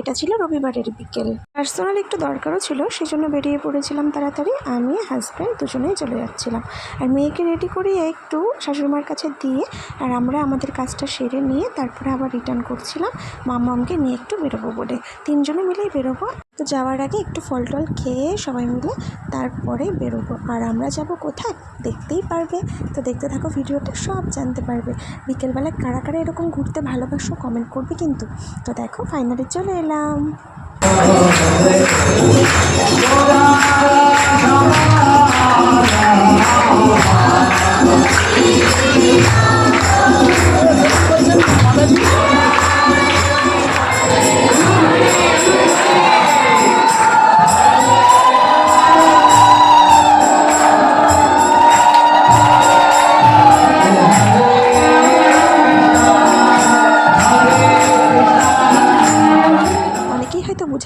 এটা ছিল রবিবারের বিকেল। পার্সোনাল একটু দরকারও ছিল, সেজন্য বেরিয়ে পড়েছিলাম তাড়াতাড়ি। আমি হাজব্যান্ড দুজনেই চলে যাচ্ছিলাম। আর মেয়েকে রেডি করিয়ে একটু শাশুড়িমার কাছে দিয়ে, আর আমরা আমাদের কাজটা সেরে নিয়ে তারপরে আবার রিটার্ন করছিলাম। মামামকে নিয়ে একটু বেরোবো বলে। তিনজনে মিলেই বেরোবো। তো যাওয়ার আগে একটু ফল টল খেয়ে সবাই মিলে তারপরে বেরোবো। আর আমরা যাব কোথায়? দেখতেই পারবে। তো দেখতে থাকো ভিডিওটা, সব জানতে পারবে। বিকেলবেলা কারা কারা এরকম ঘুরতে ভালোবাসো কমেন্ট করবে কিন্তু। তো দেখো ফাইনালি চলে এলাম।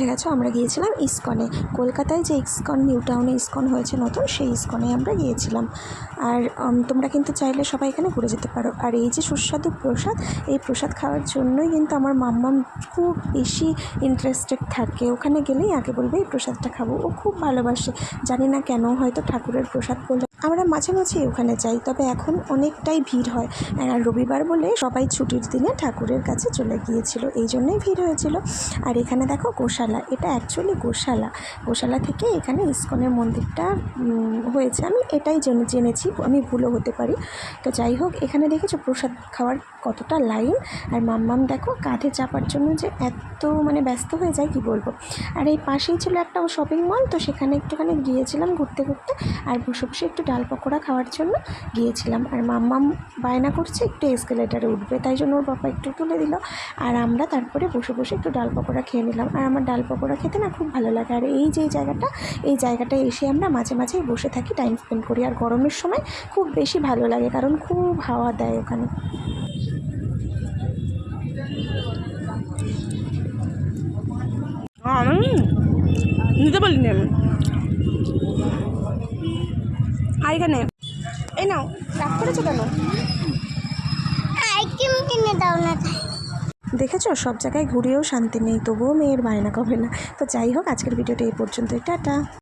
বুঝে গেছো, আমরা গিয়েছিলাম ইস্কনে। কলকাতায় যে ইস্কন, নিউ টাউনে ইস্কন হয়েছে নতুন, সেই ইস্কনে আমরা গিয়েছিলাম। আর তোমরা কিন্তু চাইলে সবাই এখানে ঘুরে যেতে পারো। আর এই যে সুস্বাদু প্রসাদ, এই প্রসাদ খাওয়ার জন্যই কিন্তু আমার মাম্মাম খুব বেশি ইন্টারেস্টেড থাকে। ওখানে গেলেই আগে বলবে, এই প্রসাদটা খাব। ও খুব ভালোবাসে। জানি না কেন, হয়তো ঠাকুরের প্রসাদ বলে আমরা মাঝে মাঝে ওখানে যাই, তবে এখন অনেকটাই ভিড় হয়। আর রবিবার বলে সবাই ছুটির দিনে ঠাকুরের কাছে চলে গিয়েছিল, এই জন্যই ভিড় হয়েছিল। আর এখানে দেখো গোশালা, এটা অ্যাকচুয়ালি গোশালা। গোশালা থেকে এখানে ইস্কনের মন্দিরটা হয়েছে। আমি এটাই জেনে, জেনেছি, আমি ভুলও হতে পারি। তো যাই হোক, এখানে দেখেছ প্রসাদ খাওয়ার কতটা লাইন। আর মাম্মাম দেখো কাঁধে চাপার জন্য যে এত মানে ব্যস্ত হয়ে যায়, কি বলব। আর এই পাশেই ছিল একটা শপিং মল তো সেখানে একটুখানি গিয়েছিলাম ঘুরতে ঘুরতে। আর বসে বসে একটু ডাল পকোড়া খাওয়ার জন্য গিয়েছিলাম। আর মাম্মাম বায়না করছে, একটু এসকেলেটারে উঠবে। তাই জন্য ওর বাবা একটু তুলে দিল। আর আমরা তারপরে বসে বসে একটু ডাল পকোড়া খেয়ে নিলাম। আর আমার ডাল পকোড়া খেতে না খুব ভালো লাগে। আর এই যে জায়গাটা, এই জায়গাটায় এসে আমরা মাঝে মাঝে বসে থাকি টাইম স্পেন্ড করি। আর গরমের সময় খুব বেশি ভালো লাগে, কারণ খুব হাওয়া দেয় ওখানে। নিতে বলিনি আমি। আর এখানে? এই নাও রাগ করেছ কেন? আইটেম কিনে দাও না। দেখেছ সব জায়গায় ঘুরেও শান্তি নেই তবুও মেয়ের বায়না কবে না। তো যাই হোক আজকের ভিডিওটা এই পর্যন্তই। টাটা।